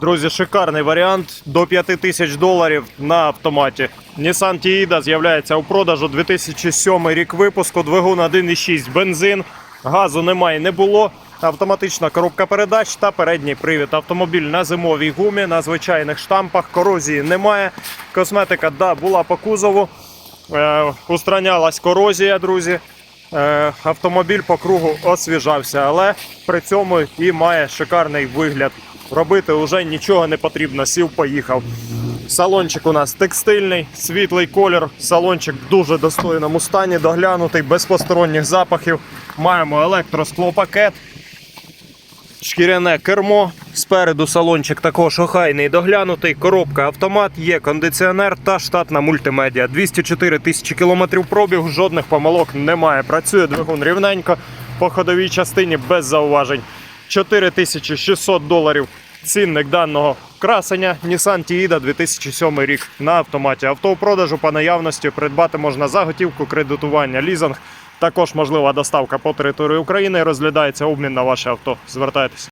Друзі, шикарний варіант до 5 тисяч доларів на автоматі. Nissan Tiida з'являється у продажу 2007 рік випуску, двигун 1,6 бензин, газу немає, не було. Автоматична коробка передач та передній привід. Автомобіль на зимовій гумі, на звичайних штампах, корозії немає. Косметика да, була по кузову. Е, устранялась корозія, друзі. Е, автомобіль по кругу освіжався, але при цьому і має шикарний вигляд. Робити вже нічого не потрібно. Сів, поїхав. Салончик у нас текстильний, світлий колір. Салончик в дуже достойному стані, доглянутий, без посторонніх запахів. Маємо електросклопакет, шкіряне кермо. Спереду салончик також охайний доглянутий. Коробка автомат, є кондиціонер та штатна мультимедіа. 204 тисячі кілометрів пробігу, жодних помилок немає. Працює двигун рівненько по ходовій частині без зауважень. 4600 доларів цінник даного красення Nissan Tiida 2007 рік на автоматі. Авто у продажу по наявності придбати можна за готівку, кредитування, лізинг. Також можлива доставка по території України. Розглядається обмін на ваше авто. Звертайтеся.